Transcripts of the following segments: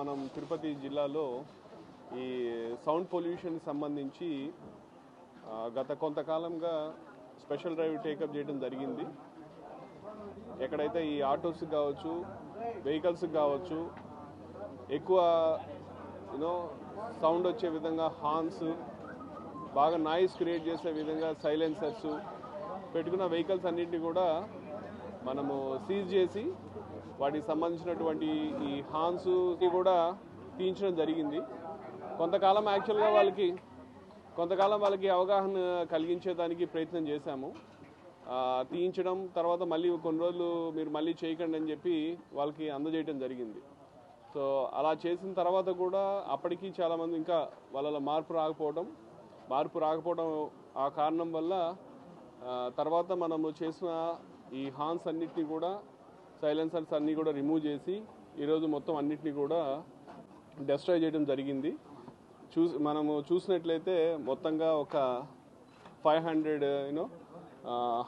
మనం తిరుపతి జిల్లాలో ఈ సౌండ్ పొల్యూషన్ సంబంధించి గత కొంతకాలంగా స్పెషల్ డ్రైవ్ టేకప్ చేయడం జరిగింది. ఎక్కడైతే ఈ ఆటోస్కి కావచ్చు వెహికల్స్కి కావచ్చు ఎక్కువ యూనో సౌండ్ వచ్చే విధంగా హార్న్స్ బాగా నాయిస్ క్రియేట్ చేసే విధంగా సైలెన్సర్స్ పెట్టుకున్న వెహికల్స్ అన్నింటినీ కూడా మనము సీజ్ చేసి వాటికి సంబంధించినటువంటి ఈ హార్న్స్ కూడా తీయించడం జరిగింది. కొంతకాలం యాక్చువల్గా వాళ్ళకి కొంతకాలం వాళ్ళకి అవగాహన కలిగించేదానికి ప్రయత్నం చేశాము. తీయించడం తర్వాత మళ్ళీ కొన్ని రోజులు మీరు మళ్ళీ చేయకండి అని చెప్పి వాళ్ళకి అందజేయడం జరిగింది. సో అలా చేసిన తర్వాత కూడా అప్పటికి చాలామంది ఇంకా వాళ్ళలో మార్పు రాకపోవడం మార్పు రాకపోవడం ఆ కారణం వల్ల తర్వాత మనము చేసిన ఈ హార్న్స్ అన్నిటినీ కూడా సైలెన్సర్స్ అన్నీ కూడా రిమూవ్ చేసి ఈరోజు మొత్తం అన్నిటినీ కూడా డెస్ట్రాయ్ చేయడం జరిగింది. చూ మనము చూసినట్లయితే మొత్తంగా ఒక five hundred you know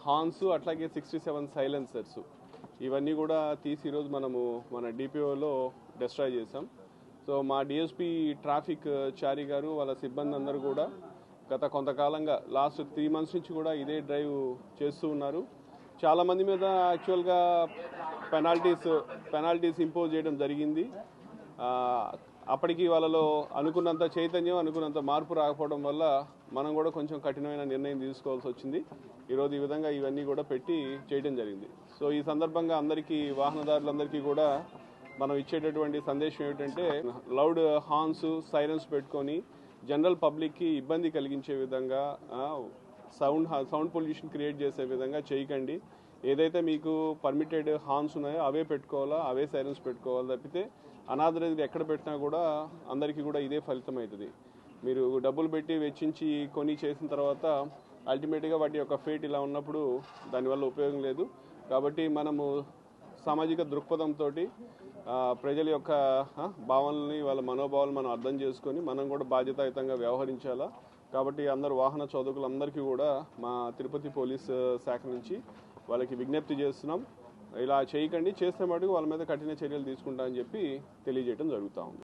horns అట్లాగే సిక్స్టీ సెవెన్ సైలెన్సర్స్ ఇవన్నీ కూడా తీసి ఈరోజు మనము మన డిపిఓలో డెస్ట్రాయ్ చేసాం సో మా డిఎస్పి ట్రాఫిక్ చారి గారు వాళ్ళ సిబ్బంది అందరూ కూడా గత కొంతకాలంగా లాస్ట్ త్రీ మంత్స్ నుంచి కూడా ఇదే డ్రైవ్ చేస్తూ ఉన్నారు. చాలా మంది మీద యాక్చువల్గా పెనాల్టీస్ పెనాల్టీస్ ఇంపోజ్ చేయడం జరిగింది. అప్పటికి వాళ్ళలో అనుకున్నంత చైతన్యం అనుకున్నంత మార్పు రాకపోవడం వల్ల మనం కూడా కొంచెం కఠినమైన నిర్ణయం తీసుకోవాల్సి వచ్చింది. ఈరోజు ఈ విధంగా ఇవన్నీ కూడా పెట్టి చేయడం జరిగింది. సో ఈ సందర్భంగా అందరికీ వాహనదారులందరికీ కూడా మనం ఇచ్చేటటువంటి సందేశం ఏమిటంటే లౌడ్ హార్న్స్ సైరన్స్ పెట్టుకొని జనరల్ పబ్లిక్కి ఇబ్బంది కలిగించే విధంగా సౌండ్ సౌండ్ పొల్యూషన్ క్రియేట్ చేసే విధంగా చేయకండి. ఏదైతే మీకు పర్మిటెడ్ హార్న్స్ ఉన్నాయో అవే పెట్టుకోవాలా అవే సైలెన్స్ పెట్టుకోవాలి తప్పితే అనాథరైజ్ ఎక్కడ పెట్టినా కూడా అందరికీ కూడా ఇదే ఫలితం అవుతుంది. మీరు డబ్బులు పెట్టి వెచ్చించి కొని చేసిన తర్వాత అల్టిమేట్గా వాటి యొక్క ఫేట్ ఇలా ఉన్నప్పుడు దానివల్ల ఉపయోగం లేదు. కాబట్టి మనము సామాజిక దృక్పథంతో ప్రజల యొక్క భావనల్ని వాళ్ళ మనోభావాలు మనం అర్థం చేసుకొని మనం కూడా బాధ్యతాయుతంగా వ్యవహరించాలా? కాబట్టి అందరు వాహన చోదకులందరికీ కూడా మా తిరుపతి పోలీస్ శాఖ నుంచి వాళ్ళకి విజ్ఞప్తి చేస్తున్నాం. ఇలా చేయకండి చేస్తే మటుకు వాళ్ళ మీద కఠిన చర్యలు తీసుకుంటా అని చెప్పి తెలియజేయడం జరుగుతూ ఉంది.